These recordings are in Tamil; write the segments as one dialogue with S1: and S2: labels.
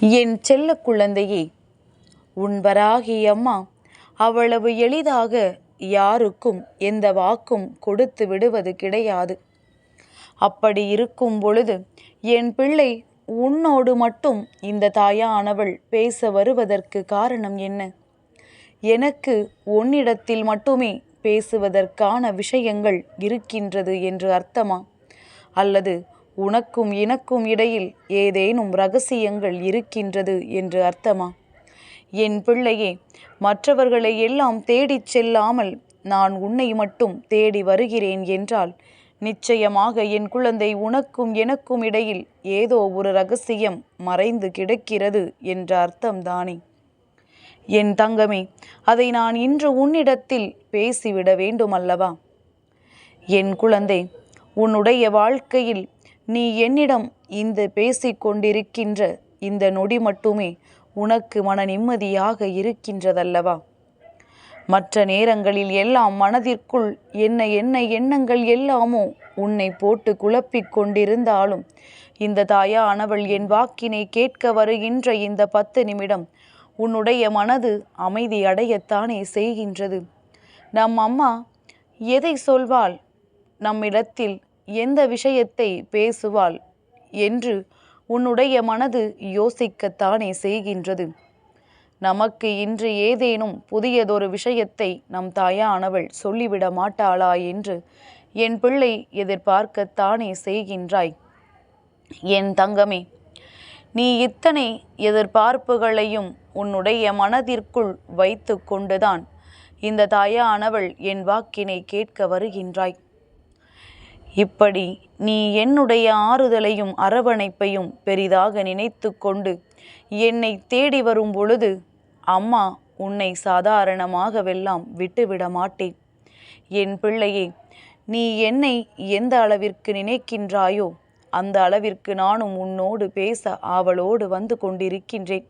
S1: என் செல்ல குழந்தையே உன் அம்மா அவ்வளவு எளிதாக யாருக்கும் எந்த வாக்கும் கொடுத்து விடுவது கிடையாது. அப்படி இருக்கும் பொழுது என் பிள்ளை உன்னோடு மட்டும் இந்த தாயானவள் பேச வருவதற்கு காரணம் என்ன? எனக்கு உன்னிடத்தில் மட்டுமே பேசுவதற்கான விஷயங்கள் இருக்கின்றது என்று அர்த்தமா? அல்லது உனக்கும் எனக்கும் இடையில் ஏதேனும் ரகசியங்கள் இருக்கின்றது என்று அர்த்தமா? என் பிள்ளையே மற்றவர்களை எல்லாம் தேடிச் செல்லாமல் நான் உன்னை மட்டும் தேடி வருகிறேன் என்றால் நிச்சயமாக என் குழந்தை உனக்கும் எனக்கும் இடையில் ஏதோ ஒரு ரகசியம் மறைந்து கிடக்கிறது என்ற அர்த்தம்தானே என் தங்கமே அதை நான் இன்று உன்னிடத்தில் பேசிவிட வேண்டுமல்லவா? என் குழந்தை உன்னுடைய வாழ்க்கையில் நீ என்னிடம் இந்த பேசிக் கொண்டிருக்கின்ற இந்த நொடி மட்டுமே உனக்கு மன நிம்மதியாக இருக்கின்றதல்லவா? மற்ற நேரங்களில் எல்லாம் மனதிற்குள் என்ன என்ன எண்ணங்கள் எல்லாமோ உன்னை போட்டு குழப்பிக் கொண்டிருந்தாலும் இந்த தாயானவள் என் வாக்கினை கேட்க வருகின்ற இந்த பத்து நிமிடம் உன்னுடைய மனது அமைதி அடையத்தானே செய்கின்றது. நம் அம்மா எதை சொல்வாள்? நம்மிடத்தில் எந்த விஷயத்தை பேசுவாள் என்று உன்னுடைய மனது யோசிக்கத்தானே செய்கின்றது? நமக்கு இன்று ஏதேனும் புதியதொரு விஷயத்தை நம் தாயானவள் சொல்லிவிட மாட்டாளா என்று என் பிள்ளை எதிர்பார்க்கத்தானே செய்கின்றாய்? என் தங்கமே நீ இத்தனை எதிர்பார்ப்புகளையும் உன்னுடைய மனதிற்குள் வைத்து கொண்டுதான் இந்த தாயானவள் என் வாக்கினை கேட்க வருகின்றாய். இப்படி நீ என்னுடைய ஆறுதலையும் அரவணைப்பையும் பெரிதாக நினைத்து கொண்டு என்னை தேடி வரும் பொழுது அம்மா உன்னை சாதாரணமாகவெல்லாம் விட்டுவிட மாட்டேன் என் பிள்ளையே நீ என்னை எந்த அளவிற்கு நினைக்கின்றாயோ அந்த அளவிற்கு நானும் உன்னோடு பேச ஆவலோடு வந்து கொண்டிருக்கின்றேன்.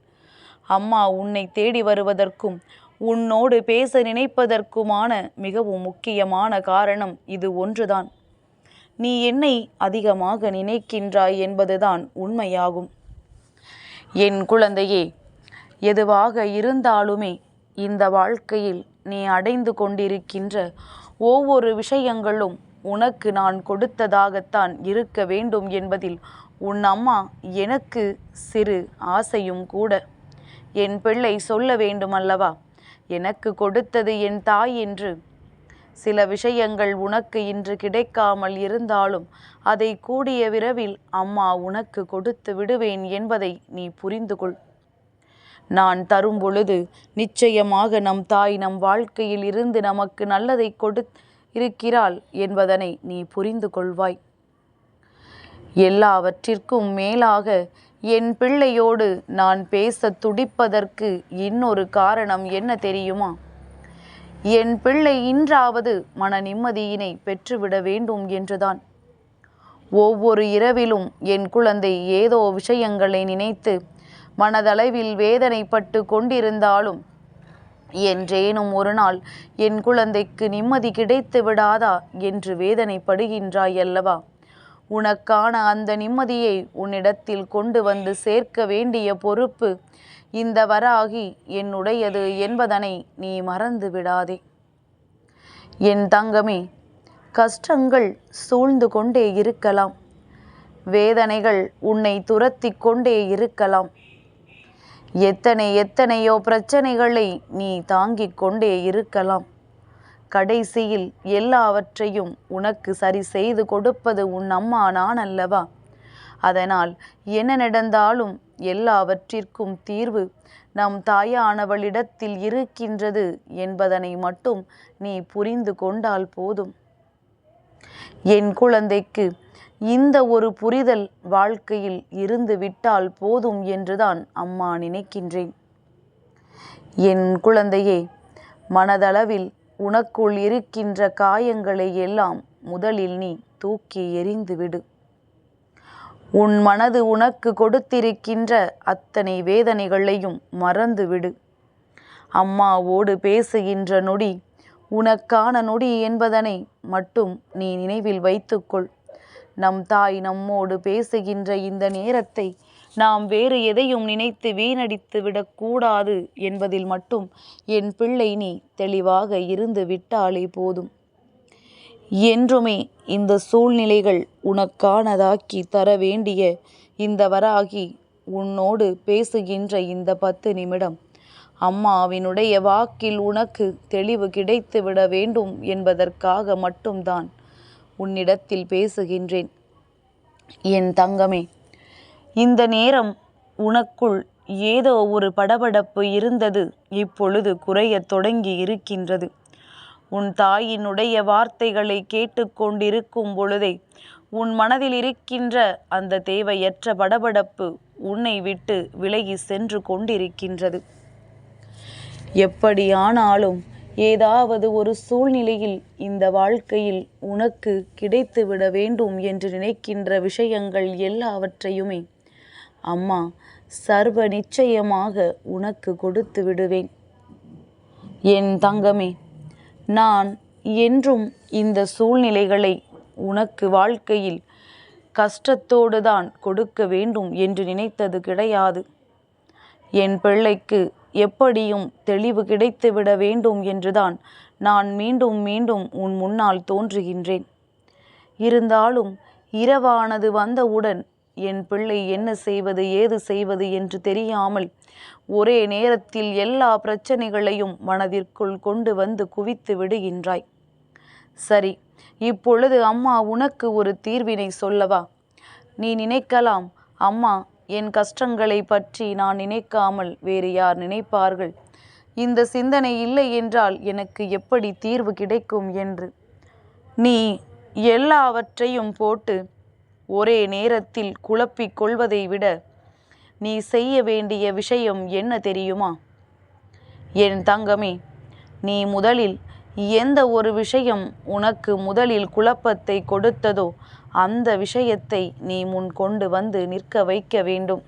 S1: அம்மா உன்னை தேடி வருவதற்கும் உன்னோடு பேச நினைப்பதற்குமான மிகவும் முக்கியமான காரணம் இது ஒன்றுதான். நீ என்னை அதிகமாக நினைக்கின்றாய் என்பதுதான் உண்மையாகும். என் குழந்தையே எதுவாக இருந்தாலுமே இந்த வாழ்க்கையில் நீ அடைந்து கொண்டிருக்கின்ற ஒவ்வொரு விஷயங்களும் உனக்கு நான் கொடுத்ததாகத்தான் இருக்க வேண்டும் என்பதில் உன் அம்மா எனக்கு சிறு ஆசையும் கூட. என் பிள்ளை சொல்ல வேண்டுமல்லவா? எனக்கு கொடுத்தது என் தாய் என்று சில விஷயங்கள் உனக்கு இன்று கிடைக்காமல் இருந்தாலும் அதை கூடிய விரைவில் அம்மா உனக்கு கொடுத்து விடுவேன் என்பதை நீ புரிந்து கொள் நான் தரும் பொழுது நிச்சயமாக நம் தாய் நம் வாழ்க்கையில் இருந்து நமக்கு நல்லதை கொடு இருக்கிறாள் என்பதனை நீ புரிந்து கொள்வாய் எல்லாவற்றிற்கும் மேலாக என் பிள்ளையோடு நான் பேச துடிப்பதற்கு இன்னொரு காரணம் என்ன தெரியுமா? என் பிள்ளை இன்றாவது மன நிம்மதியினை பெற்றுவிட வேண்டும் என்றுதான். ஒவ்வொரு இரவிலும் என் குழந்தை ஏதோ விஷயங்களை நினைத்து மனதளவில் வேதனைப்பட்டு கொண்டிருந்தாலும் என்றேனும் ஒரு நாள் என் குழந்தைக்கு நிம்மதி கிடைத்து விடாதா என்று வேதனைப்படுகின்றாயல்லவா உனக்கான அந்த நிம்மதியை உன்னிடத்தில் கொண்டு வந்து சேர்க்க வேண்டிய பொறுப்பு இந்த வராகி என்னுடையது என்பதனை நீ மறந்து விடாதே. என் தங்கமே கஷ்டங்கள் சூழ்ந்து கொண்டே இருக்கலாம். வேதனைகள் உன்னை துரத்தி கொண்டே இருக்கலாம். எத்தனை எத்தனையோ பிரச்சனைகளை நீ தாங்கிக் கொண்டே இருக்கலாம். கடைசியில் எல்லாவற்றையும் உனக்கு சரி செய்து கொடுப்பது உன் அம்மா நான் அல்லவா? அதனால் என்ன நடந்தாலும் எல்லாவற்றிற்கும் தீர்வு நம் தாயானவளிடத்தில் இருக்கின்றது என்பதனை மட்டும் நீ புரிந்து கொண்டால் போதும். என் குழந்தைக்கு இந்த ஒரு புரிதல் வாழ்க்கையில் இருந்து விட்டால் போதும் என்றுதான் அம்மா நினைக்கின்றேன். என் குழந்தையே மனதளவில் உனக்குள் இருக்கின்ற காயங்களை எல்லாம் முதலில் நீ தூக்கி எறிந்துவிடு உன் மனது உனக்கு கொடுத்திருக்கின்ற அத்தனை வேதனைகளையும் மறந்துவிடு அம்மாவோடு பேசுகின்ற நொடி உனக்கான நொடி என்பதனை மட்டும் நீ நினைவில் வைத்துக்கொள். நம் தாய் நம்மோடு பேசுகின்ற இந்த நேரத்தை நாம் வேறு எதையும் நினைத்து வீணடித்து விடக்கூடாது என்பதில் மட்டும் என் பிள்ளை நீ தெளிவாக இருந்து விட்டாலே போதும். என்றுமே இந்த சூழ்நிலைகள் உனக்கானதாக்கி தர வேண்டிய இந்த வராகி உன்னோடு பேசுகின்ற இந்த பத்து நிமிடம் அம்மாவினுடைய வாக்கில் உனக்கு தெளிவு கிடைத்து விட வேண்டும் என்பதற்காக மட்டும்தான் உன்னிடத்தில் பேசுகின்றேன். என் தங்கமே இந்த நேரம் உனக்குள் ஏதோ ஒரு படபடப்பு இருந்தது. இப்பொழுது குறையத் தொடங்கி இருக்கின்றது. உன் தாயினுடைய வார்த்தைகளை கேட்டுக்கொண்டிருக்கும் பொழுதே உன் மனதில் இருக்கின்ற அந்த தேவையற்ற படபடப்பு உன்னை விட்டு விலகி சென்று கொண்டிருக்கின்றது. எப்படியானாலும் ஏதாவது ஒரு சூழ்நிலையில் இந்த வாழ்க்கையில் உனக்கு கிடைத்துவிட வேண்டும் என்று நினைக்கின்ற விஷயங்கள் எல்லாவற்றையுமே அம்மா சர்வ நிச்சயமாக உனக்கு கொடுத்து விடுவேன். என் தங்கமே நான் என்றும் இந்த சூழ்நிலைகளை உனக்கு வாழ்க்கையில் கஷ்டத்தோடு தான் கொடுக்க வேண்டும் என்று நினைத்தது கிடையாது. என் பிள்ளைக்கு எப்படியும் தெளிவு கிடைத்துவிட வேண்டும் என்றுதான் நான் மீண்டும் மீண்டும் உன் முன்னால் தோன்றுகின்றேன். இருந்தாலும் இரவானது வந்தவுடன் என் பிள்ளை என்ன செய்வது ஏது செய்வது என்று தெரியாமல் ஒரே நேரத்தில் எல்லா பிரச்சனைகளையும் மனதிற்குள் கொண்டு வந்து குவித்து விடுகின்றாய். சரி இப்பொழுது அம்மா உனக்கு ஒரு தீர்வினை சொல்லவா? நீ நினைக்கலாம் அம்மா என் கஷ்டங்களை பற்றி நான் நினைக்காமல் வேறு யார் நினைப்பார்கள்? இந்த சிந்தனை இல்லை என்றால் எனக்கு எப்படி தீர்வு கிடைக்கும் என்று? நீ எல்லாவற்றையும் போட்டு ஒரே நேரத்தில் குழப்பிக் கொள்வதை விட நீ செய்ய வேண்டிய விஷயம் என்ன தெரியுமா? என் தங்கமே நீ முதலில் எந்த ஒரு விஷயம் உனக்கு முதலில் குழப்பத்தை கொடுத்ததோ அந்த விஷயத்தை நீ முன் கொண்டு வந்து நிற்க வைக்க வேண்டும்.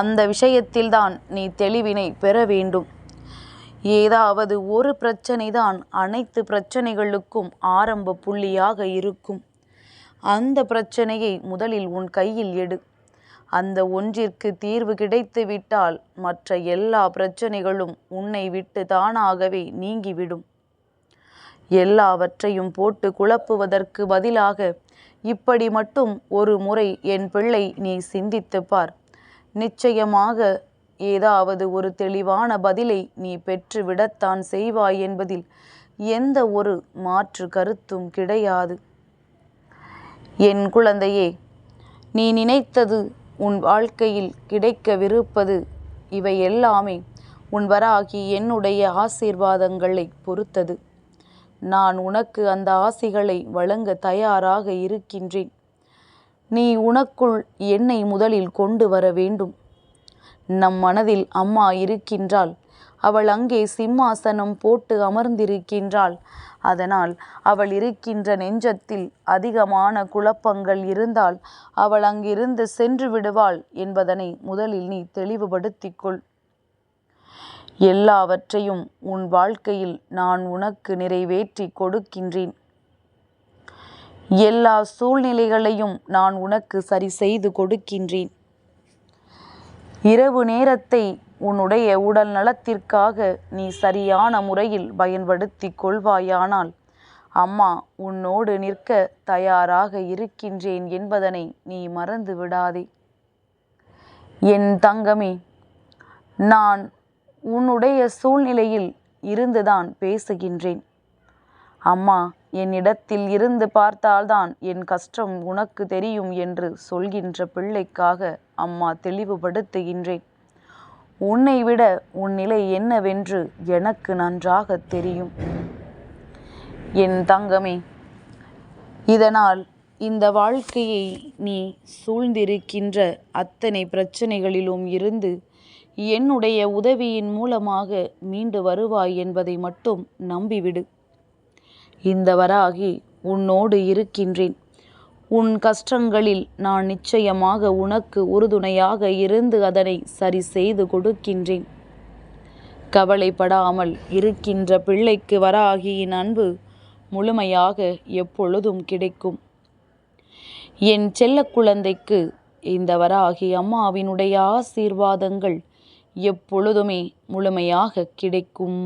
S1: அந்த விஷயத்தில்தான் நீ தெளிவினை பெற வேண்டும். ஏதாவது ஒரு பிரச்சனை தான் அனைத்து பிரச்சனைகளுக்கும் ஆரம்ப புள்ளியாக இருக்கும். அந்த பிரச்சனையை முதலில் உன் கையில் எடு. அந்த ஒன்றிற்கு தீர்வு கிடைத்து விட்டால் மற்ற எல்லா பிரச்சனைகளும் உன்னை விட்டு தானாகவே நீங்கிவிடும். எல்லாவற்றையும் போட்டு குழப்புவதற்கு பதிலாக இப்படி மட்டும் ஒரு முறை என் பிள்ளை நீ சிந்தித்து பார். நிச்சயமாக ஏதாவது ஒரு தெளிவான பதிலை நீ பெற்றுவிடத்தான் செய்வாய் என்பதில் எந்த ஒரு மாற்று கருத்தும் கிடையாது. என் குழந்தையே நீ நினைத்தது உன் வாழ்க்கையில் கிடைக்கவிருப்பது இவை எல்லாமே உன் வராகி என்னுடைய ஆசீர்வாதங்களை பொறுத்தது. நான் உனக்கு அந்த ஆசிகளை வழங்க தயாராக இருக்கின்றேன். நீ உனக்குள் என்னை முதலில் கொண்டு வர வேண்டும். நம் மனதில் அம்மா இருக்கின்றாள். அவள் அங்கே சிம்மாசனம் போட்டு அமர்ந்திருக்கின்றாள். அதனால் அவள் இருக்கின்ற நெஞ்சத்தில் அதிகமான குழப்பங்கள் இருந்தால் அவள் அங்கிருந்து சென்று விடுவாள் என்பதனை முதலில் நீ தெளிவுபடுத்திக்கொள். எல்லாவற்றையும் உன் வாழ்க்கையில் நான் உனக்கு நிறைவேற்றி கொடுக்கின்றேன். எல்லா சூழ்நிலைகளையும் நான் உனக்கு சரி செய்து கொடுக்கின்றேன். இரவு நேரத்தை உன்னுடைய உடல் நலத்திற்காக நீ சரியான முறையில் பயன்படுத்தி கொள்வாயானால் அம்மா உன்னோடு நிற்க தயாராக இருக்கின்றேன் என்பதனை நீ மறந்து விடாதே. என் தங்கமே நான் உன்னுடைய சூழ்நிலையில் இருந்துதான் பேசுகின்றேன். அம்மா என்னிடத்தில் இருந்து பார்த்தால்தான் என் கஷ்டம் உனக்கு தெரியும் என்று சொல்கின்ற பிள்ளைக்காக அம்மா தெளிவுபடுத்துகின்றேன். உன்னை விட உன் நிலை என்னவென்று எனக்கு நன்றாக தெரியும். என் தங்கமே இதனால் இந்த வாழ்க்கையை நீ சூழ்ந்திருக்கின்ற அத்தனை பிரச்சனைகளிலும் இருந்து என்னுடைய உதவியின் மூலமாக மீண்டு வருவாய் என்பதை மட்டும் நம்பிவிடு. இந்த வராகி உன்னோடு இருக்கின்றேன். உன் கஷ்டங்களில் நான் நிச்சயமாக உனக்கு உறுதுணையாக இருந்து அதனை சரி செய்து கொடுக்கின்றேன். கவலைப்படாமல் இருக்கின்ற பிள்ளைக்கு வராகியின் அன்பு முழுமையாக எப்பொழுதும் கிடைக்கும். என் செல்ல குழந்தைக்கு இந்த வராகி அம்மாவினுடைய ஆசீர்வாதங்கள் எப்பொழுதுமே முழுமையாக கிடைக்கும்.